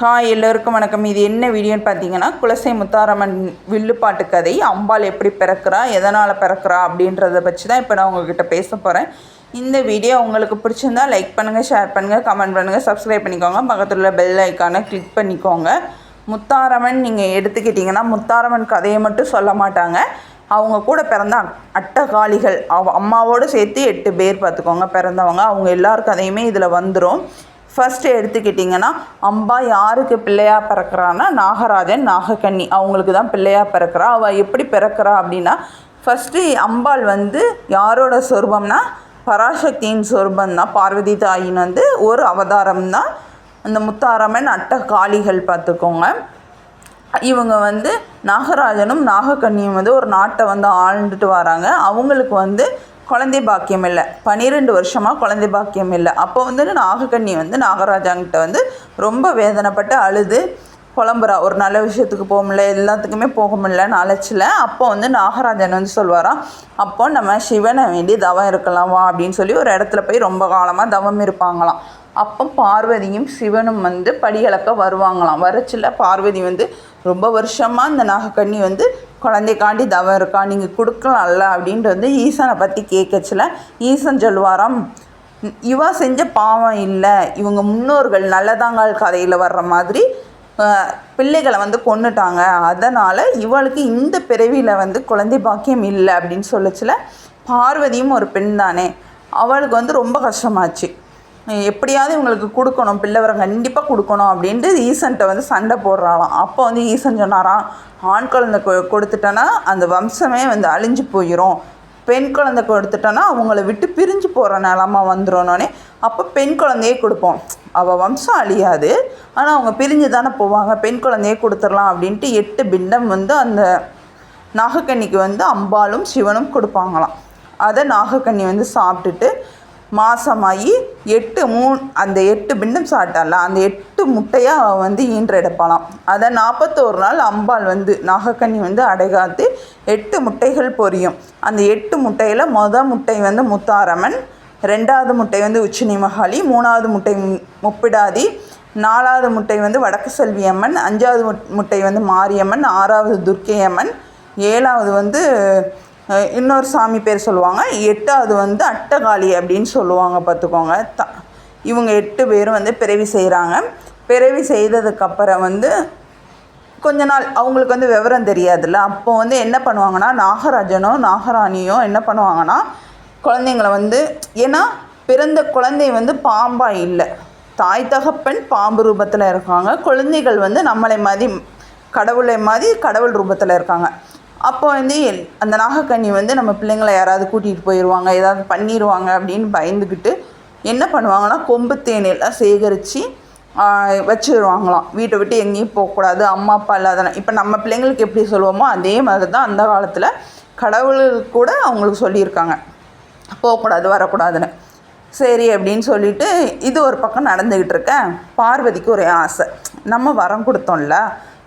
Hi எல்லோருக்கும் வணக்கம். இது என்ன வீடியோன்னு பார்த்தீங்கன்னா குலசை முத்தாரம்மன் வில்லுப்பாட்டு கதை. அம்பாள் எப்படி பிறக்கிறா எதனால் பிறக்கிறா அப்படின்றத பற்றி தான் இப்போ நான் உங்ககிட்ட பேச போகிறேன் இந்த வீடியோ உங்களுக்கு பிடிச்சிருந்தா லைக் பண்ணுங்கள் ஷேர் பண்ணுங்கள் கமெண்ட் பண்ணுங்கள் சப்ஸ்கிரைப் பண்ணிக்கோங்க. பக்கத்தில் உள்ள பெல் ஐக்கானை கிளிக் பண்ணிக்கோங்க. முத்தாரம்மன் நீங்கள் எடுத்துக்கிட்டிங்கன்னா முத்தாரம்மன் கதையை மட்டும் சொல்ல மாட்டாங்க. அவங்க கூட பிறந்த அட்டகாளிகள். அவ அம்மாவோடு சேர்த்து எட்டு பேர் பார்த்துக்கோங்க பிறந்தவங்க. அவங்க எல்லார் கதையுமே இதில் வந்துடும் ஃபஸ்ட்டு எடுத்துக்கிட்டிங்கன்னா அம்பா யாருக்கு பிள்ளையாக பிறக்கிறான்னா நாகராஜன் நாகக்கன்னி அவங்களுக்கு தான் பிள்ளையாக பிறக்கிறா. அவள் எப்படி பிறக்கிறா அப்படின்னா ஃபஸ்ட்டு அம்பாள் வந்து யாரோட சொரூபம்னா பராசக்தியின் சொர்பம் தான். பார்வதி தாயின் வந்து ஒரு அவதாரம் தான். அந்த முத்தாரம்மன் அட்டகாளிகள் பார்த்துக்கோங்க. இவங்க வந்து நாகராஜனும் நாகக்கண்ணியும் வந்து ஒரு நாட்டை வந்து ஆழ்ந்துட்டு வராங்க. அவங்களுக்கு வந்து குழந்தை பாக்கியம் இல்லை. பன்னிரெண்டு வருஷமாக குழந்தை பாக்கியம் இல்லை. அப்போ வந்து நாகக்கண்ணி வந்து நாகராஜாங்கிட்ட வந்து ரொம்ப வேதனைப்பட்டு அழுது புலம்புறா. ஒரு நல்ல விஷயத்துக்கு போக முடியல எல்லாத்துக்குமே போக முடியலன்னு அழைச்சில அப்போ வந்து நாகராஜன் வந்து சொல்வாராம் அப்போ நம்ம சிவனை வேண்டி தவம் இருக்கலாம் வா அப்படின்னு சொல்லி ஒரு இடத்துல போய் ரொம்ப காலமாக தவம் இருப்பாங்களாம். அப்போ பார்வதியும் சிவனும் வந்து படிகளக்க வருவாங்களாம். வரச்சில பார்வதி வந்து ரொம்ப வருஷமாக இந்த நாகக்கண்ணி வந்து குழந்தைக்காண்டி தவம் இருக்கா நீங்கள் கொடுக்கலாம்ல அப்படின்ட்டு வந்து ஈசனை பற்றி கேட்கச்சில. ஈசன் சொல்லுவாராம் இவா செஞ்ச பாவம் இல்லை இவங்க முன்னோர்கள் நல்லதாங்கால் கதையில் வர்ற மாதிரி பிள்ளைகளை வந்து கொண்டுட்டாங்க அதனால் இவளுக்கு இந்த பிறவியில் வந்து குழந்தை பாக்கியம் இல்லை அப்படின்னு சொல்லச்சில. பார்வதியும் ஒரு பெண் தானே. அவளுக்கு வந்து ரொம்ப கஷ்டமாச்சு. எப்படியாவது இவங்களுக்கு கொடுக்கணும் பிள்ளைவரை கண்டிப்பாக கொடுக்கணும் அப்படின்ட்டு ஈசன்ட்ட வந்து சண்டை போடுறாளாம். அப்போ வந்து ஈசன் சொன்னாராம் ஆண் குழந்தை கொ- கொடுத்துட்டோன்னா அந்த வம்சமே வந்து அழிஞ்சு போயிடும் பெண் குழந்தை கொடுத்துட்டோன்னா அவங்கள விட்டு பிரிஞ்சு போகிற நிலமா வந்துடணுன்னே அப்போ பெண் குழந்தையே கொடுப்போம். அவள் வம்சம் அழியாது. ஆனால் அவங்க பிரிஞ்சு தானே போவாங்க. பெண் குழந்தையே கொடுத்துடலாம் அப்படின்ட்டு எட்டு பிண்டம் வந்து அந்த நாகக்கன்னிக்கு வந்து அம்பாளும் சிவனும் கொடுப்பாங்களாம். அதை நாகக்கன்னி வந்து சாப்பிட்டுட்டு மாசமாகி எட்டு மூ அந்த எட்டு பிண்டம் சாப்பிட்டால அந்த எட்டு முட்டையாக அவள் வந்து ஈன்றெடுப்பாளாம் அதை நாற்பத்தோரு நாள் அம்பாள் வந்து நாகக்கன்னி வந்து அடைகாத்து எட்டு முட்டைகள் பொரியும். அந்த எட்டு முட்டையில் மொத முட்டை வந்து முத்தாரம்மன் ரெண்டாவது முட்டை வந்து உச்சினி மகாளி மூணாவது முட்டை முப்பிடாதி நாலாவது முட்டை வந்து வடக்கு செல்வி அம்மன் அஞ்சாவது முட்டை வந்து மாரியம்மன் ஆறாவது துர்க்கை அம்மன் ஏழாவது வந்து இன்னொரு சாமி பேர் சொல்லுவாங்க. எட்டாவது வந்து அட்டகாளி அப்படின்னு சொல்லுவாங்க பார்த்துக்கோங்க. த இவங்க எட்டு பேரும் வந்து பிறவி செய்கிறாங்க பிறவி செய்ததுக்கப்புறம் வந்து கொஞ்ச நாள் அவங்களுக்கு வந்து விவரம் தெரியாதுல்ல. அப்போ வந்து என்ன பண்ணுவாங்கன்னா நாகராஜனோ நாகராணியோ என்ன பண்ணுவாங்கன்னா குழந்தைங்கள வந்து ஏன்னா பிறந்த குழந்தை வந்து பாம்பா இல்லை. தாய் தகப்பன் பாம்பு ரூபத்தில் இருக்காங்க. குழந்தைகள் வந்து நம்மளை மாதிரி கடவுளை மாதிரி கடவுள் ரூபத்தில் இருக்காங்க. அப்போ வந்து எல்- அந்த நாகக்கண்ணி வந்து நம்ம பிள்ளைங்களை யாராவது கூட்டிகிட்டு போயிடுவாங்க ஏதாவது பண்ணிடுவாங்க அப்படின்னு பயந்துக்கிட்டு என்ன பண்ணுவாங்கன்னா கொம்பு தேனெல்லாம் சேகரித்து வச்சுருவாங்களாம். வீட்டை விட்டு எங்கேயும் போகக்கூடாது அம்மா அப்பா இல்லாத இப்போ நம்ம பிள்ளைங்களுக்கு எப்படி சொல்லுவோமோ அதே மாதிரி தான் அந்த காலத்தில் கடவுள் கூட அவங்களுக்கு சொல்லியிருக்காங்க. போகக்கூடாது வரக்கூடாதுன்னு. சரி அப்படின்னு சொல்லிட்டு இது ஒரு பக்கம் நடந்துக்கிட்டு இருக்கேன் பார்வதிக்கு ஒரே ஆசை. நம்ம வரம் கொடுத்தோம்ல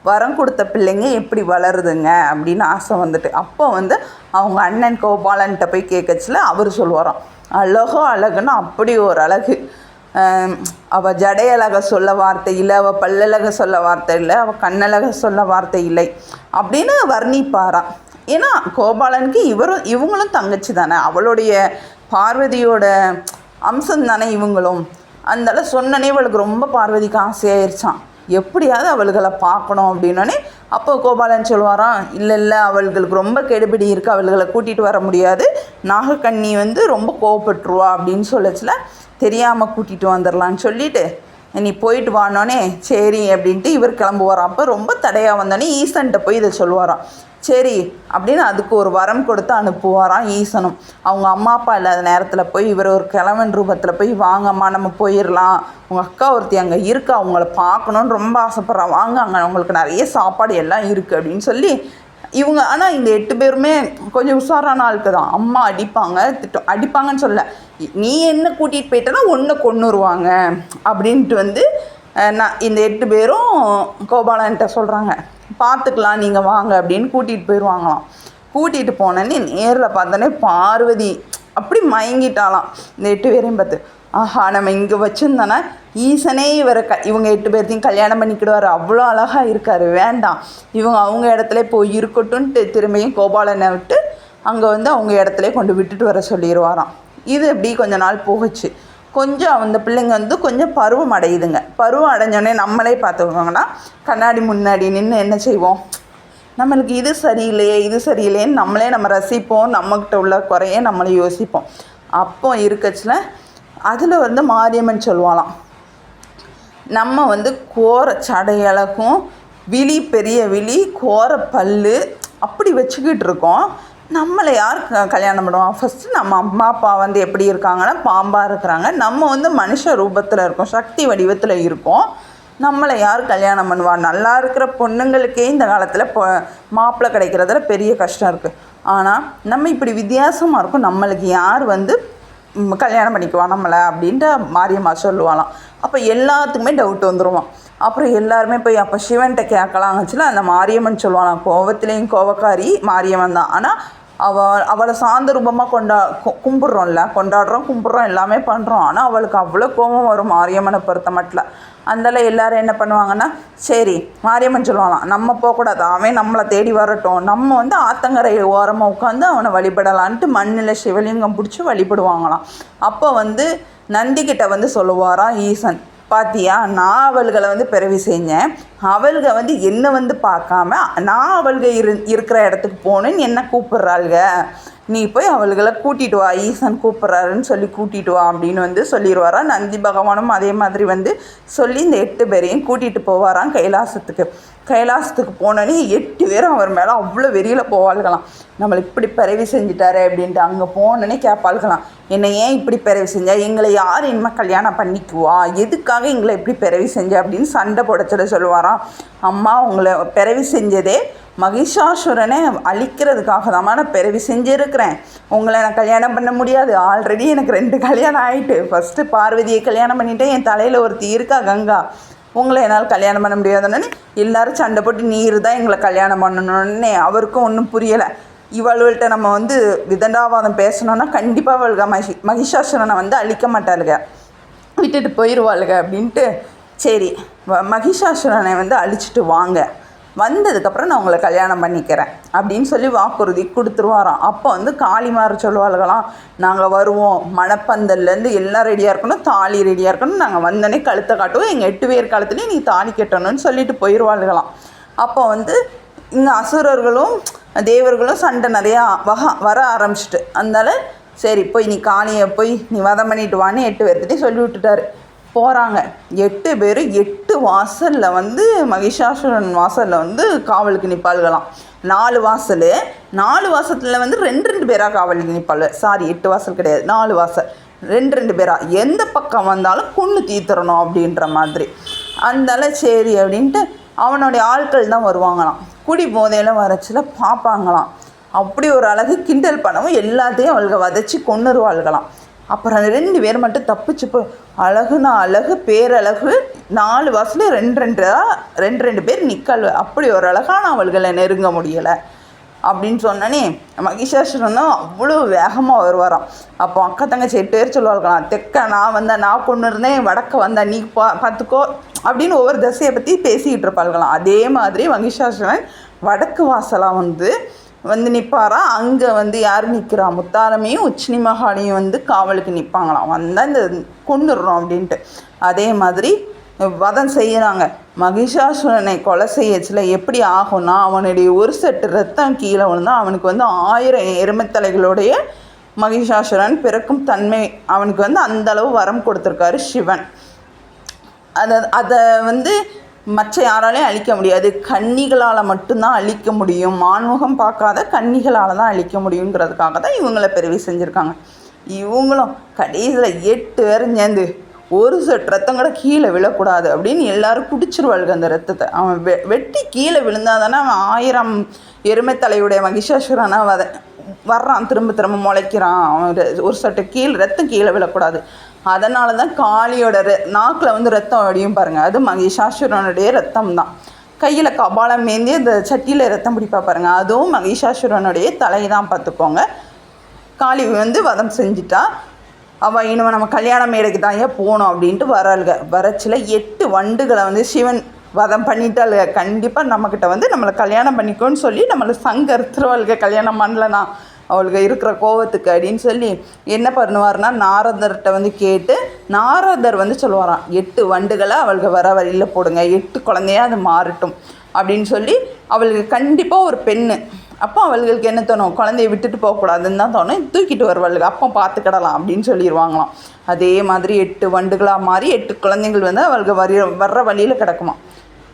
வரம் கொடுத்த பிள்ளைங்க எப்படி வளருதுங்க அப்படின்னு ஆசை வந்துட்டு. அப்போ வந்து அவங்க அண்ணன் கோபாலன்ட்ட போய் கேட்கச்சில் அவர் சொல்லுவாராம் அழகோ அழகுன்னா அப்படி ஒரு அழகு. அவள் ஜடையழக சொல்ல வார்த்தை இல்லை அவள் பல்லழக சொல்ல வார்த்தை இல்லை அவள் கண்ணழக சொல்ல வார்த்தை இல்லை அப்படின்னு வர்ணிப்பாராம். ஏன்னா கோபாலனுக்கு இவரும் இவங்களும் தங்கச்சி தானே அவளுடைய பார்வதியோட அம்சம் தானே இவங்களும். அதனால சொன்னனே இவளுக்கு ரொம்ப பார்வதிக்கு ஆசையாயிருச்சான் எப்படியாவது அவள்களை பார்க்கணும் அப்படின்னோடனே அப்போ கோபாலன் சொல்லுவாராம் இல்லை இல்லை அவள்களுக்கு ரொம்ப கெடுபிடி இருக்குது அவள்களை கூட்டிகிட்டு வர முடியாது. நாகக்கண்ணி வந்து ரொம்ப கோவப்பட்டுருவா அப்படின்னு சொல்லச்சுல தெரியாமல் கூட்டிகிட்டு வந்துடலான்னு சொல்லிட்டு நீ போயிட்டு வானோனே சரி அப்படின்ட்டு இவர் கிளம்புவாராம். அப்போ ரொம்ப தடையாக வந்தோடனே ஈசன்ட்ட போய் இதை சொல்லுவாராம். சரி அப்படின்னு அதுக்கு ஒரு வரம் கொடுத்து அனுப்புவாராம் ஈசனும். அவங்க அம்மா அப்பா இல்லாத நேரத்தில் போய் இவர் ஒரு கிழவன் ரூபத்தில் போய் வாங்கம்மா நம்ம போயிடலாம் உங்கள் அக்கா ஒருத்தி அங்கே இருக்கா அவங்கள பார்க்கணுன்னு ரொம்ப ஆசைப்பட்றான் வாங்க அங்கே அவங்களுக்கு நிறைய சாப்பாடு எல்லாம் இருக்குது அப்படின்னு சொல்லி இவங்க ஆனால் இந்த எட்டு பேருமே கொஞ்சம் உஷாரான ஆளுக்கு தான். அம்மா அடிப்பாங்க திட்டம் அடிப்பாங்கன்னு சொல்ல நீ என்ன கூட்டிகிட்டு போயிட்டனா ஒன்று கொண்டுருவாங்க அப்படின்ட்டு வந்து நான் இந்த எட்டு பேரும் கோபாலன்ட்ட சொல்கிறாங்க பார்த்துக்கலாம் நீங்கள் வாங்க அப்படின்னு கூட்டிகிட்டு போயிடுவாங்களாம் கூட்டிகிட்டு போனேன்னு நேரில் பார்த்தோன்னே பார்வதி அப்படி மயங்கிட்டாளாம். இந்த எட்டு பேரையும் பார்த்து. ஆஹா நம்ம இங்கே வச்சுருந்தோன்னா ஈசனே இவரை க இவங்க எட்டு பேர்த்தையும் கல்யாணம் பண்ணிக்கிடுவார். அவ்வளோ அழகாக இருக்கார். வேண்டாம். இவங்க அவங்க இடத்துல போய் இருக்கட்டும்ன்ட்டு திரும்பியும் கோபாலனை விட்டு அங்கே வந்து அவங்க இடத்துல கொண்டு விட்டுட்டு வர சொல்லிடுவாராம் இது எப்படி கொஞ்ச நாள் போகுச்சு. கொஞ்சம் அந்த பிள்ளைங்க வந்து கொஞ்சம் பருவம் அடையுதுங்க. பருவம் அடைஞ்சோடனே நம்மளே பார்த்துக்கோங்கன்னா கண்ணாடி முன்னாடி நின்று என்ன செய்வோம்? நம்மளுக்கு இது சரியில்லையே இது சரியில்லையேன்னு நம்மளே நம்ம ரசிப்போம். நம்மக்கிட்ட உள்ள குறைய நம்மளே யோசிப்போம். அப்போ இருக்கச்சில் அதில் வந்து மாரியம்மன் சொல்லுவாளாம். நம்ம வந்து கோர சடையழகும் விழி பெரிய விழி கோர பல்லு அப்படி வச்சுக்கிட்டு இருக்கோம். நம்மளை யார் க கல்யாணம் பண்ணுவோம் ஃபஸ்ட்டு நம்ம அம்மா அப்பா வந்து எப்படி இருக்காங்கன்னா பாம்பாக இருக்கிறாங்க. நம்ம வந்து மனுஷ ரூபத்தில் இருக்கோம் சக்தி வடிவத்தில் இருக்கோம். நம்மளை யார் கல்யாணம் பண்ணுவா? நல்லா இருக்கிற பொண்ணுங்களுக்கே இந்த காலத்தில் பொ மாப்பிள்ளை கிடைக்கிறதுல பெரிய கஷ்டம் இருக்குது ஆனால் நம்ம இப்படி வித்தியாசமாக இருக்கும். நம்மளுக்கு யார் வந்து கல்யாணம் பண்ணிக்குவான் நம்மளை அப்படின்ட்டு மாரியம்மா சொல்லுவாளாம். அப்போ எல்லாத்துக்குமே டவுட் வந்துடுவான் அப்புறம் எல்லாருமே போய் அப்போ சிவன்கிட்ட கேட்கலாங்கச்சுல அந்த மாரியம்மன் சொல்லுவாளாம் கோவத்துலேயும் கோவக்காரி மாரியம்மன் தான். ஆனால் அவ அவளை சார்ந்த ரூபமாக கொண்டா கும்பிட்றோம்ல கொண்டாடுறோம் கும்பிட்றோம் எல்லாமே பண்ணுறோம் ஆனால் அவளுக்கு அவ்வளோ கோபம் வரும் மாரியம்மனை பொறுத்த மட்டில். அதனால் எல்லாரும் என்ன பண்ணுவாங்கன்னா சரி மாரியம்மன் சொல்லுவாங்களாம் நம்ம போகக்கூடாது அவன் நம்மளை தேடி வரட்டும். நம்ம வந்து ஆத்தங்கரை ஓரமாக உட்காந்து அவனை வழிபடலான்ட்டு மண்ணில் சிவலிங்கம் பிடிச்சி வழிபடுவாங்களாம். அப்போ வந்து நந்திக்கிட்ட வந்து சொல்லுவாராம் ஈசன் பாத்தியா? நான் அவள்களை வந்து பிறவி செஞ்சேன். அவள்க வந்து என்னை வந்து பார்க்காம நான் அவள்க இரு இருக்கிற இடத்துக்கு போகணுன்னு என்ன கூப்பிட்றாள்க? நீ போய் அவள்களை கூட்டிட்டு வா. ஈசன் கூப்பிட்றாருன்னு சொல்லி கூட்டிட்டு வா அப்படின்னு வந்து சொல்லிடுவாரா நந்தி பகவானும் அதே மாதிரி வந்து சொல்லி இந்த எட்டு பேரையும் கூட்டிகிட்டு போவாராம் கைலாசத்துக்கு. கைலாசத்துக்கு போனோன்னே எட்டு பேரும் அவர் மேலே அவ்வளோ வெறியில் போவாள்களாம். நம்மளை இப்படி பிறவி செஞ்சுட்டாரு அப்படின்ட்டு அங்கே போனோன்னே கேட்பாள்களாம் என்னை ஏன் இப்படி பிறவி செஞ்சா? எங்களை யார் இனிமேல் கல்யாணம் பண்ணிக்குவா? எதுக்காக எங்களை இப்படி பிறவி செஞ்ச? அப்படின்னு சண்டை போடச்சல சொல்லுவாராம். அம்மா உங்களை பிறவி செஞ்சதே மகிஷாசுரனை அழிக்கிறதுக்காக தான் நான் பிறவி செஞ்சுருக்கிறேன். உங்களை நான் கல்யாணம் பண்ண முடியாது. ஆல்ரெடி எனக்கு ரெண்டு கல்யாணம் ஆயிட்டு. ஃபஸ்ட்டு பார்வதியை கல்யாணம் பண்ணிட்டேன். என் தலையில் ஒருத்தி இருக்கா கங்கா. உங்களை என்னால் கல்யாணம் பண்ண முடியாதுன்னு எல்லாரும் சண்டை போட்டு நீர் தான் எங்களை கல்யாணம் பண்ணணுன்னே அவருக்கும் ஒன்றும் புரியலை. இவள்கிட்ட நம்ம வந்து விதண்டாவாதம் பேசணும்னா கண்டிப்பாக அவள்க மகி மகிஷாசுரனை வந்து அழிக்க மாட்டாளுங்க விட்டுட்டு போயிடுவாளுங்க அப்படின்ட்டு சரி வ- மகிஷாசுரனை வந்து அழிச்சிட்டு வாங்க. வந்ததுக்கப்புறம் நான் உங்களை கல்யாணம் பண்ணிக்கிறேன் அப்படின்னு சொல்லி வாக்குறுதி கொடுத்துருவாராம். அப்போ வந்து காளிமார் சொல்லுவாளுகளாம் நாங்கள் வருவோம். மணப்பந்தல்லேருந்து எல்லாம் ரெடியாக இருக்கணும். தாலி ரெடியாக இருக்கணும். நாங்கள் வந்தோடனே கழுத்தை காட்டுவோம். எங்கள் எட்டு பேர் காலத்துலேயும் நீ தாலி கட்டணும்னு சொல்லிட்டு போயிடுவாளுகளாம் அப்போ வந்து இங்கே அசுரர்களும் தேவர்களும் சண்டை நிறையா வக வர ஆரம்பிச்சிட்டு அதனால் சரி போய் நீ காணியை போய் நீ வதம் பண்ணிட்டு வான்னு எட்டு பேர்த்துட்டே சொல்லி விட்டுட்டாரு போகிறாங்க எட்டு பேர் எட்டு வாசலில் வந்து மகிஷாசுரன் வாசலில் வந்து காவலுக்கு நிற்பாளுகளாம் நாலு வாசல். நாலு வாசத்தில் வந்து ரெண்டு ரெண்டு பேராக காவலுக்கு நிற்பாள் சாரி எட்டு வாசல் கிடையாது. நாலு வாசல். ரெண்டு ரெண்டு பேராக எந்த பக்கம் வந்தாலும் கொன்று தீத்துறணும் அப்படின்ற மாதிரி. அந்தால சரி அப்படின்ட்டு அவனுடைய ஆட்கள் தான் வருவாங்களாம். குடி போதையில் வரச்சில் பார்ப்பாங்களாம் அப்படி ஒரு அழகு கிண்டல் பண்ணவும் எல்லாத்தையும் அவளுக்கு வதச்சி கொண்டுருவாள்களாம் அப்புறம் ரெண்டு பேர் மட்டும் தப்பிச்சு போ அழகுனா அழகு பேரழகு நாலு வாசல ரெண்டு ரெண்டு ரெண்டு ரெண்டு பேர் நிற்கல் அப்படி ஒரு அழகான அவள்களை நெருங்க முடியலை. அப்படின்னு சொன்னனே மகிஷாசுரனும் அவ்வளோ வேகமாக வருவாராம். அப்போ அக்கா தங்கச்சி எட்டு பேர் சொல்லுவாங்களாம் தெக்க நான் வந்தேன் நான் கொண்டு இருந்தேன் வடக்க வந்தேன் நீ பா பார்த்துக்கோ அப்படின்னு ஒவ்வொரு தசையை பற்றி பேசிக்கிட்டு இருப்பாள்களாம் அதே மாதிரி மகிஷாசுரன் வடக்கு வாசலாக வந்து வந்து நிற்பாரா அங்கே வந்து யார் நிற்கிறா முத்தாரமையும் உச்சினி மகாலையும் வந்து காவலுக்கு நிற்பாங்களாம் வந்தால் இந்த கொண்டுடுறோம் அப்படின்ட்டு. அதே மாதிரி வதம் செய்கிறாங்க மகிஷாசுரனை கொலை செய்யச்சில் எப்படி ஆகும்னா அவனுடைய ஒரு செட்டு ரத்தம் கீழே விழுந்தா அவனுக்கு வந்து ஆயிரம் எருமைத்தலைகளுடைய மகிஷாசுரன் பிறக்கும் தன்மை அவனுக்கு வந்து அந்த அளவு வரம் கொடுத்துருக்காரு சிவன். அதை அதை வந்து மற்ற யாராலையும் அழிக்க முடியாது. கன்னிகளால் மட்டும்தான் அழிக்க முடியும். மான்முகம் பார்க்காத கன்னிகளால் தான் அழிக்க முடியுங்கிறதுக்காக தான் இவங்களை பிறவி செஞ்சுருக்காங்க. இவங்களும் கடைசியில் எட்டு பேரும் சேர்ந்து ஒரு செட் ரத்தம் கூட கீழே விழக்கூடாது அப்படின்னு எல்லாரும் குடிச்சிருவாளுங்க அந்த ரத்தத்தை. அவன் வெ வெட்டி கீழே விழுந்தாதானே அவன் ஆயிரம் எருமைத்தலையுடைய மகிஷாசுரனாக வத வர்றான் திரும்ப திரும்ப முளைக்கிறான். அவன் ஒரு சட்டை கீழே ரத்தம் கீழே விழக்கூடாது. அதனால தான் காளியோட ரெ நாக்கில் வந்து ரத்தம் அடியும் பாருங்கள் அது மகிஷாசுரனுடைய ரத்தம் தான் கையில் கபாலம் மேந்தி அந்த சட்டியில் ரத்தம் பிடிப்பா பாருங்கள் அதுவும் மகிஷாசுரனுடைய தலை தான் பார்த்துக்கோங்க. காளி வந்து வதம் செஞ்சிட்டா அவள் இனிமே நம்ம கல்யாண மேடைக்கு தான் போகணும்? அப்படின்ட்டு வராளுக. வரச்சில் எட்டு வண்டுகளை வந்து சிவன் வதம் பண்ணிட்டாளுக. கண்டிப்பாக நம்மக்கிட்ட வந்து நம்மளை கல்யாணம் பண்ணிக்கோன்னு சொல்லி நம்மளை சங்கர் திருவாளுக கல்யாணம் பண்ணலனா அவளுக்கு இருக்கிற கோவத்துக்கு அப்படின்னு சொல்லி என்ன பண்ணுவார்னா நாரதர்கிட்ட வந்து கேட்டு நாரதர் வந்து சொல்லுவாராம் எட்டு வண்டுகளை அவளுக்கு வர வழியில் போடுங்க எட்டு குழந்தையா அது மாறட்டும். அப்படின்னு சொல்லி அவளுக்கு கண்டிப்பாக ஒரு பெண்ணு. அப்போ அவளுக்கு என்ன தோணும்? குழந்தைய விட்டுட்டு போகக்கூடாதுன்னு தான் தோணும். தூக்கிட்டு வருவாளுங்க அப்போ பார்த்துக்கிடலாம் அப்படின்னு சொல்லிடுவாங்களாம் அதே மாதிரி எட்டு வண்டுகளாக மாறி எட்டு குழந்தைகள் வந்து அவளுக்கு வரி வர்ற வழியில் கிடக்குமா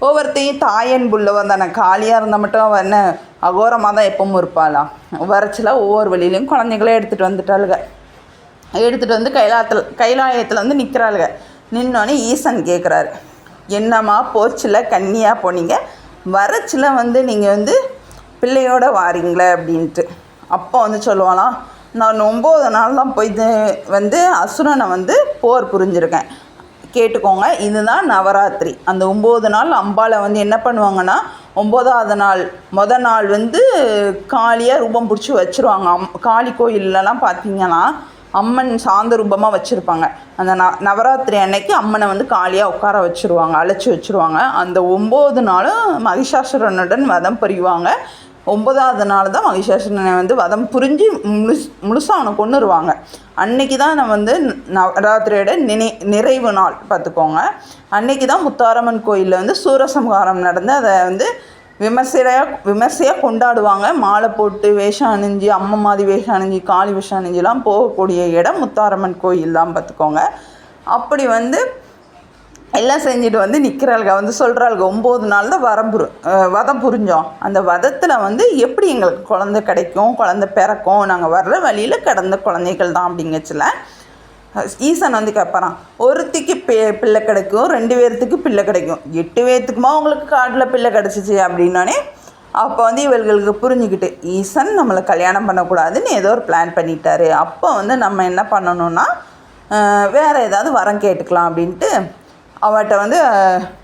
ஒவ்வொருத்தையும் தாயன் புள்ளவன் தானே. காலியாக இருந்தால் மட்டும் அவள் என்ன அகோரமாக தான் எப்பவும் இருப்பாளாம் வரச்சில ஒவ்வொரு வழியிலையும் குழந்தைங்களே எடுத்துகிட்டு வந்துட்டாளுங்க எடுத்துகிட்டு வந்து கைலாத்தில் கைலாயத்தில் வந்து நிற்கிறாளுங்க நின்னோடனே ஈசன் கேட்குறாரு என்னம்மா போச்சில் கன்னியாக போனீங்க? வரச்சில் வந்து நீங்கள் வந்து பிள்ளையோட வாரீங்களே அப்படின்ட்டு. அப்போ வந்து சொல்லுவாளாம் நான் ஒம்பது நாள் தான் போய் வந்து அசுரனை வந்து போர் புரிஞ்சிருக்கேன். கேட்டுக்கோங்க. இதுதான் நவராத்திரி. அந்த ஒம்பது நாள் அம்பாவை வந்து என்ன பண்ணுவாங்கன்னா ஒம்போதாவது நாள் மொத நாள் வந்து காளியாக ரூபம் பிடிச்சி வச்சுருவாங்க. அம் காளி கோயிலெலாம் பார்த்தீங்கன்னா அம்மன் சாந்த ரூபமாக வச்சுருப்பாங்க. அந்த ந நவராத்திரி அன்னைக்கு அம்மனை வந்து காளியாக உட்கார வச்சுருவாங்க அழைச்சி வச்சுருவாங்க. அந்த ஒம்பது நாளும் மகிஷாசுரனுடன் மதம் புரிவாங்க. ஒன்பதாவது நாள் தான் மகிஷாசுரனை வந்து வதம் புரிஞ்சு முழுஸ் முழுசாக அவனை கொண்டுருவாங்க அன்னைக்கு தான் நம்ம வந்து நவராத்திரியோட நினை நிறைவு நாள் பார்த்துக்கோங்க. அன்னைக்கு தான் முத்தாரம்மன் கோயிலில் வந்து சூரசம்ஹாரம் நடந்து அதை வந்து விமர்சையாக விமர்சையாக கொண்டாடுவாங்க. மாலை போட்டு வேஷம் அணிஞ்சு அம்மா மாதிரி வேஷம் அணிஞ்சு காளி வேஷம் அணிஞ்சுலாம் போகக்கூடிய இடம் முத்தாரம்மன் கோயில் தான் பார்த்துக்கோங்க. அப்படி வந்து எல்லாம் செஞ்சுட்டு வந்து நிற்கிறாளுங்க வந்து சொல்கிறாளுங்க ஒம்பது நாள் தான் வரம் புரி வதம் புரிஞ்சோம். அந்த வதத்தில் வந்து எப்படி எங்களுக்கு குழந்த கிடைக்கும் குழந்த பிறக்கும்? நாங்கள் வர்ற வழியில் கிடந்த குழந்தைகள் தான் அப்படிங்கச்சில் ஈசன் வந்து கேட்பறான் ஒருத்திக்கு பே பிள்ளை கிடைக்கும் ரெண்டு பேர்த்துக்கு பிள்ளை கிடைக்கும். எட்டு பேர்த்துக்குமா உங்களுக்கு காட்டில் பிள்ளை கிடச்சிச்சு? அப்படின்னோடனே அப்போ வந்து இவர்களுக்கு புரிஞ்சுக்கிட்டு ஈசன் நம்மளை கல்யாணம் பண்ணக்கூடாதுன்னு ஏதோ ஒரு பிளான் பண்ணிட்டாரு. அப்போ வந்து நம்ம என்ன பண்ணணும்னா வேறு ஏதாவது வரம் கேட்டுக்கலாம் அப்படின்ட்டு அவட்ட வந்து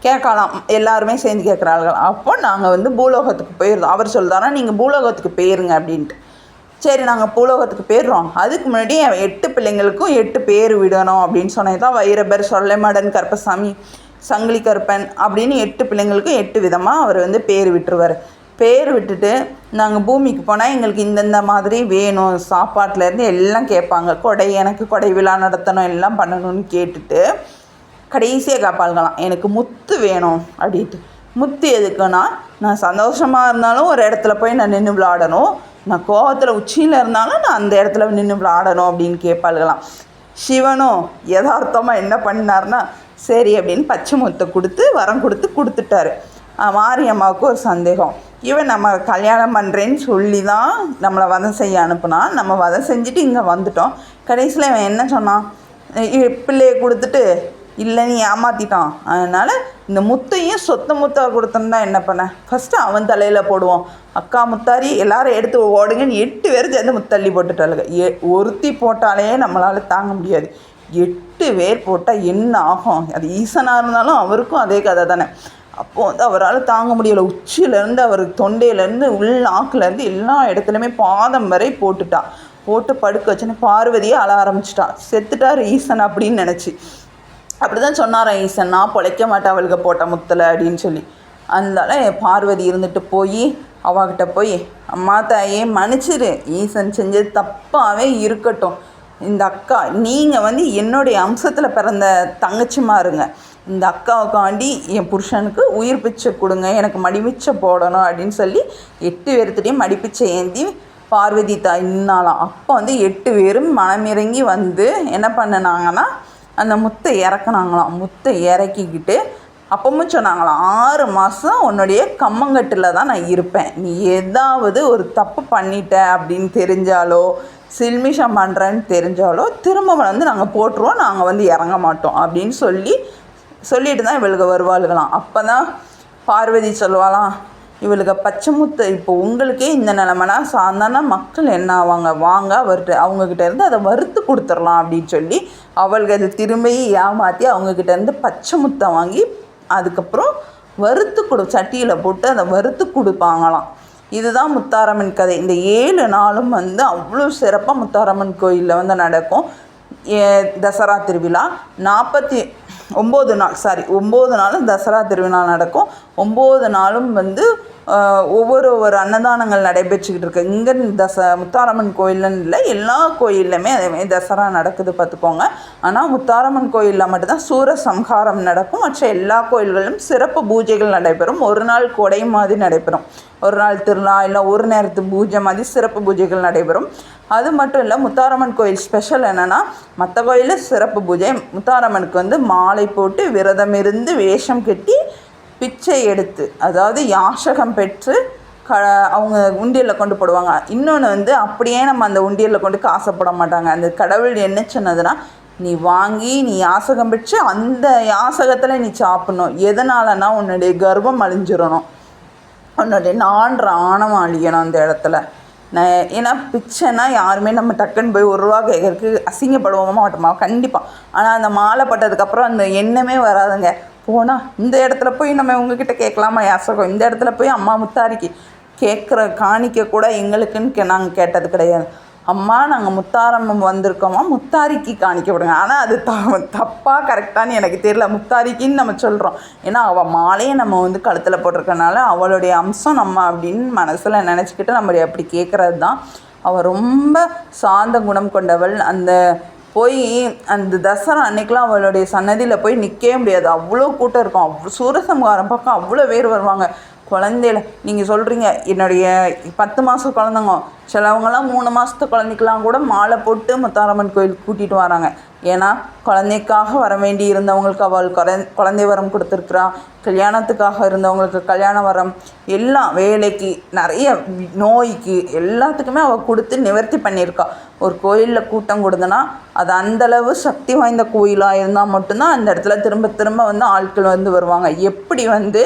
கேட்கலாம். எல்லாருமே சேர்ந்து கேட்குறாங்க அப்போ நாங்கள் வந்து பூலோகத்துக்கு போயிடுறோம் அவர் சொல்கிறாரா நீங்கள் பூலோகத்துக்கு போயிருங்க அப்படின்ட்டு. சரி நாங்கள் பூலோகத்துக்கு போயிடுறோம். அதுக்கு முன்னாடி எட்டு பிள்ளைங்களுக்கும் எட்டு பேர் விடணும் அப்படின்னு சொன்னது தான் வைரபர் சொல்லைமாடன் கருப்பசாமி சங்கிலி கருப்பன் அப்படின்னு எட்டு பிள்ளைங்களுக்கும் எட்டு விதமாக அவர் வந்து பேர் விட்டுருவார். பேர் விட்டுட்டு நாங்கள் பூமிக்கு போனால் எங்களுக்கு இந்தந்த மாதிரி வேணும். சாப்பாட்டிலேருந்து எல்லாம் கேட்பாங்க. கொடை எனக்கு கொடை விழா நடத்தணும் எல்லாம் பண்ணணும்னு கேட்டுட்டு கடைசியாக காப்பாளுங்களாம் எனக்கு முத்து வேணும் அப்படின்ட்டு. முத்து எதுக்குன்னா நான் சந்தோஷமாக இருந்தாலும் ஒரு இடத்துல போய் நான் நின்று விளாடணும். நான் கோவத்தில் உச்சியில் இருந்தாலும் நான் அந்த இடத்துல நின்று விளாடணும் அப்படின்னு கேட்பாளுங்களாம் சிவனும் யதார்த்தமாக என்ன பண்ணார்னா சரி அப்படின்னு பச்சை முத்தை கொடுத்து வரம் கொடுத்து கொடுத்துட்டாரு. மாரியம்மாவுக்கு ஒரு சந்தேகம். இவன் நம்ம கல்யாணம் பண்ணுறேன்னு சொல்லி தான் நம்மளை வதம் செய்ய அனுப்புனா நம்ம வதம் செஞ்சுட்டு இங்கே வந்துட்டோம். கடைசியில் இவன் என்ன சொன்னான்? பிள்ளையை கொடுத்துட்டு இல்லை நீ ஏமாத்திட்டான். அதனால் இந்த முத்தையும் சொத்த முத்தா கொடுத்தோன்னா என்ன பண்ண? ஃபஸ்ட்டு அவன் தலையில் போடுவோம் அக்கா முத்தாரி எல்லாரும் எடுத்து ஓடுங்கன்னு எட்டு பேர் சேர்ந்து முத்தள்ளி போட்டுட்டாளுங்க. எ ஒருத்தி போட்டாலே நம்மளால் தாங்க முடியாது. எட்டு பேர் போட்டால் என்ன ஆகும்? அது ஈசனாக இருந்தாலும் அவருக்கும் அதே கதை தானே. அப்போது வந்து அவரால் தாங்க முடியலை. உச்சியிலேருந்து அவர் தொண்டையிலேருந்து உள் நாக்குலேருந்து எல்லா இடத்துலையுமே பாதம் வரை போட்டுட்டான். போட்டு படுக்க வச்சுன்னு பார்வதியை அழ ஆரம்பிச்சிட்டா செத்துட்டார் ஈசன் அப்படின்னு நினச்சி. அப்படி தான் சொன்னாராம் ஈசன் நான் பொழைக்க மாட்டேன் அவளுக்கு போட்ட முத்தலை அப்படின்னு சொல்லி. அதனால பார்வதி இருந்துட்டு போய் அவகிட்ட போய் அம்மா தாயே மன்னிச்சிரு. ஈசன் செஞ்சது தப்பாகவே இருக்கட்டும். இந்த அக்கா நீங்கள் வந்து என்னுடைய அம்சத்தில் பிறந்த தங்கச்சிமாருங்க இந்த அக்காவுக்காண்டி என் புருஷனுக்கு உயிர் பிச்சை கொடுங்க. எனக்கு மடிமிச்சை போடணும். அப்படின்னு சொல்லி எட்டு பேர்த்துட்டையும் மடிப்பிச்சை ஏந்தி பார்வதி தாய் நின்னாலாம் அப்போ வந்து எட்டு பேரும் மனமிறங்கி வந்து என்ன பண்ணினாங்கன்னா அந்த முத்தை இறக்குனாங்களாம். முத்தை இறக்கிக்கிட்டு அப்பவும் சொன்னாங்களாம் ஆறு மாதம் உன்னுடைய கம்மங்கட்டில் தான் நான் இருப்பேன். நீ ஏதாவது ஒரு தப்பு பண்ணிட்ட அப்படின்னு தெரிஞ்சாலோ சில்மிஷம் பண்ணுறேன்னு தெரிஞ்சாலோ திரும்ப வந்து நாங்கள் போட்டுருவோம் நாங்கள் வந்து இறங்க மாட்டோம் அப்படின்னு சொல்லி சொல்லிட்டு தான் இவளுக்கு வருவாளுகளாம். அப்போ தான் பார்வதி சொல்லுவாளாம் இவளுக்கு பச்சை முத்து இப்போ உங்களுக்கே இந்த நிலமைனா சாதாரண மக்கள் என்ன ஆவாங்க? வாங்க அவர்கிட்ட அவங்கக்கிட்ட இருந்து அதை வறுத்து கொடுத்துடலாம் அப்படின்னு சொல்லி அவளுக்கு அதை திரும்பி ஏமாற்றி அவங்கக்கிட்ட இருந்து பச்சை முத்தை வாங்கி அதுக்கப்புறம் வறுத்து கொடு சட்டியில் போட்டு அதை வறுத்து கொடுப்பாங்களாம். இதுதான் முத்தாரம்மன் கதை. இந்த ஏழு நாளும் வந்து அவ்வளோ சிறப்பாக முத்தாரம்மன் கோயிலில் வந்து நடக்கும். ஏ- தசரா திருவிழா. நாற்பத்தி ஒம்பது நாள் சாரி ஒம்பது நாளும் தசரா திருவிழா நடக்கும். ஒம்பது நாளும் வந்து ஒவ்வொரு ஒரு அன்னதானங்கள் நடைபெற்றுக்கிட்டு இருக்கு. இங்கே தச முத்தாரம்மன் கோயிலுன்னு இல்லை எல்லா கோயில்லையுமே அதேமாதிரி தசரா நடக்குது பார்த்துக்கோங்க. ஆனால் முத்தாரம்மன் கோயிலில் மட்டும்தான் சூரசம்ஹாரம் நடக்கும். மற்ற எல்லா கோயில்களிலும் சிறப்பு பூஜைகள் நடைபெறும். ஒரு நாள் கொடை மாதிரி நடைபெறும். ஒரு நாள் திருவிழா இல்லை ஒரு நேரத்து பூஜை மாதிரி சிறப்பு பூஜைகள் நடைபெறும். அது மட்டும் இல்லை முத்தாரம்மன் கோயில் ஸ்பெஷல் என்னென்னா மற்ற கோயிலில் சிறப்பு பூஜை. முத்தாரம்மனுக்கு வந்து மாலை போட்டு விரதம் இருந்து வேஷம் கட்டி பிச்சை எடுத்து அதாவது யாசகம் பெற்று க அவங்க உண்டியலில் கொண்டு போடுவாங்க. இன்னொன்று வந்து அப்படியே நம்ம அந்த உண்டியலில் கொண்டு காசை போட மாட்டாங்க. அந்த கடவுள் என்ன சொன்னதுன்னா நீ வாங்கி நீ யாசகம் பெற்று அந்த யாசகத்தில் நீ சாப்பிடணும். எதனாலனா உன்னுடைய கர்ப்பம் அழிஞ்சிடணும். உன்னுடைய நான்ற ஆணவம் அழியணும் அந்த இடத்துல. நான் ஏன்னா பிச்சைன்னா யாருமே நம்ம டக்குன்னு போய் ஒரு ரூபா கேட்கறதுக்கு அசிங்கப்படுவோமா மாட்டோமா? கண்டிப்பாக ஆனால் அந்த மாலை பட்டதுக்கப்புறம் அந்த எண்ணமே வராதுங்க. போனால் இந்த இடத்துல போய் நம்ம உங்ககிட்ட கேட்கலாமா யாசகம்? இந்த இடத்துல போய் அம்மா முத்தாரிக்கு கேட்குற காணிக்க கூட எங்களுக்குன்னு கே நாங்கள் கேட்டது கிடையாது. அம்மா நாங்கள் முத்தாரம் வந்திருக்கோமா முத்தாரிக்கு காணிக்க விடுங்க. ஆனால் அது த தப்பாக கரெக்டானு எனக்கு தெரியல. முத்தாரிக்கின்னு நம்ம சொல்கிறோம் ஏன்னா அவள் மாலையை நம்ம வந்து கழுத்தில் போட்டிருக்கனால அவளுடைய அம்சம் நம்ம அப்படின்னு மனசில் நினச்சிக்கிட்டு நம்ம அப்படி கேட்குறது தான் அவள் ரொம்ப சாந்த குணம் கொண்டவள். அந்த போய் அந்த தசரா அன்னைக்கெலாம் அவளுடைய சன்னதியில் போய் நிற்கவே முடியாது. அவ்வளோ கூட்டம் இருக்கும். அவ்வளோ சூரசம்காரம் பக்கம் அவ்வளோ பேர் வருவாங்க. குழந்தையில நீங்கள் சொல்கிறீங்க என்னுடைய பத்து மாதம் குழந்தைங்க. சிலவங்கலாம் மூணு மாதத்து குழந்தைக்கெலாம் கூட மாலை போட்டு முத்தாரம்மன் கோயிலுக்கு கூட்டிகிட்டு வராங்க. ஏன்னா குழந்தைக்காக வர வேண்டி இருந்தவங்களுக்கு அவள் குறை குழந்தை வரம் கொடுத்துருக்குறா கல்யாணத்துக்காக இருந்தவங்களுக்கு கல்யாண வரம் எல்லாம் வேலைக்கு நிறைய நோய்க்கு எல்லாத்துக்குமே அவள் கொடுத்து நிவர்த்தி பண்ணியிருக்கா. ஒரு கோயிலில் கூட்டம் கொடுத்தனா அது அந்தளவு சக்தி வாய்ந்த கோயிலாக இருந்தால் மட்டும்தான் அந்த இடத்துல திரும்ப திரும்ப வந்து ஆட்கள் வந்து வருவாங்க. எப்படி வந்து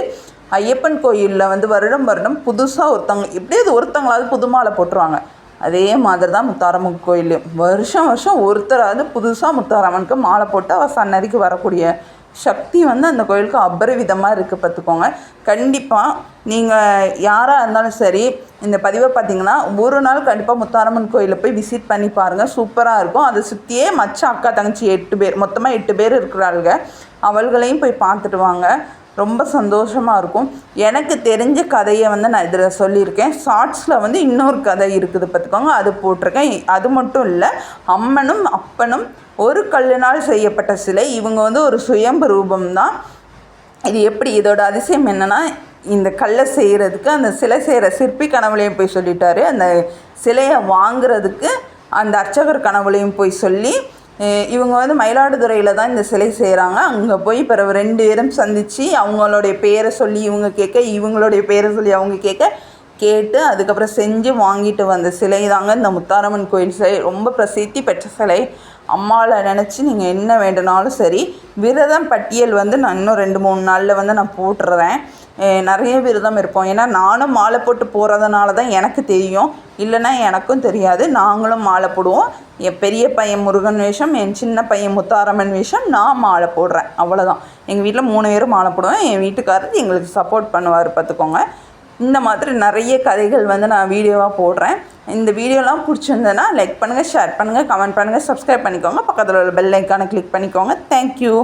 ஐயப்பன் கோயிலில் வந்து வருடம் வருடம் புதுசாக ஒருத்தவங்க எப்படியாவது ஒருத்தவங்களாவது புது மாலை போட்டுருவாங்க. அதே மாதிரி தான் முத்தாரம்மன் கோயில் வருஷம் வருஷம் ஒருத்தராவது புதுசாக முத்தாரம்மனுக்கு மாலை போட்டு அவள் சன்னதிக்கு வரக்கூடிய சக்தி வந்து அந்த கோயிலுக்கு அபரிவிதமாக இருக்குது பார்த்துக்கோங்க கண்டிப்பாக நீங்கள் யாராக இருந்தாலும் சரி இந்த பதிவை பார்த்தீங்கன்னா ஒரு நாள் கண்டிப்பாக முத்தாரம்மன் கோயிலில் போய் விசிட் பண்ணி பாருங்கள் சூப்பராக இருக்கும். அதை சுற்றியே மச்ச அக்கா தங்கச்சி எட்டு பேர் மொத்தமாக எட்டு பேர் இருக்கிறாளுங்க. அவள்களையும் போய் பார்த்துட்டு வாங்க. ரொம்ப சந்தோஷமாக இருக்கும். எனக்கு தெரிஞ்ச கதையை வந்து நான் இதில் சொல்லியிருக்கேன். ஷார்ட்ஸில் வந்து இன்னொரு கதை இருக்குது பார்த்துக்கோங்க. அது போட்டிருக்கேன். அது மட்டும் இல்லை அம்மனும் அப்பனும் ஒரு கல்லினால் செய்யப்பட்ட சிலை. இவங்க வந்து ஒரு சுயம்பு ரூபம் தான் இது எப்படி இதோட அதிசயம் என்னென்னா இந்த கல்லை செய்கிறதுக்கு அந்த சிலை செய்கிற சிற்பி கனவுலையும் போய் சொல்லிட்டாரு. அந்த சிலையை வாங்குறதுக்கு அந்த அர்ச்சகர் கனவுலையும் போய் சொல்லி இவங்க வந்து மயிலாடுதுறையில் தான் இந்த சிலை செய்கிறாங்க அங்கே போய் பிறகு ரெண்டு பேரும் சந்தித்து அவங்களுடைய பேரை சொல்லி இவங்க கேட்க இவங்களுடைய பேரை சொல்லி அவங்க கேட்க கேட்டு அதுக்கப்புறம் செஞ்சு வாங்கிட்டு வந்த சிலை தாங்க இந்த முத்தாரம்மன் கோயில் சிலை. ரொம்ப பிரசித்தி பெற்ற சிலை. அம்மாவை நினச்சி நீங்கள் என்ன வேண்டுனாலும் சரி விரதம் பட்டியல் வந்து நான் இன்னும் ரெண்டு மூணு நாளில் வந்து நான் போட்டுறேன். நிறைய விரதம் இருப்போம். ஏன்னா நானும் மாலை போட்டு போகிறதுனால தான் எனக்கு தெரியும். இல்லைன்னா எனக்கும் தெரியாது. நாங்களும் மாலை போடுவோம். என் பெரிய பையன் முருகன் வேஷம் என் சின்ன பையன் முத்தாரம்மன் வேஷம் நான் மாலை போடுறேன். அவ்வளோதான் எங்கள் வீட்டில் மூணு பேரும் மாலை போடுவேன் என் வீட்டுக்காரர் எங்களுக்கு சப்போர்ட் பண்ணுவார் பார்த்துக்கோங்க. இந்த மாதிரி நிறைய கதைகள் வந்து நான் வீடியோவாக போடுறேன். இந்த வீடியோலாம் பிடிச்சிருந்ததுன்னா லைக் பண்ணுங்கள் ஷேர் பண்ணுங்கள் கமெண்ட் பண்ணுங்கள் சப்ஸ்கிரைப் பண்ணிக்கோங்க. பக்கத்தில் உள்ள பெல் ஐக்கானை கிளிக் பண்ணிக்கோங்க. தேங்க்யூ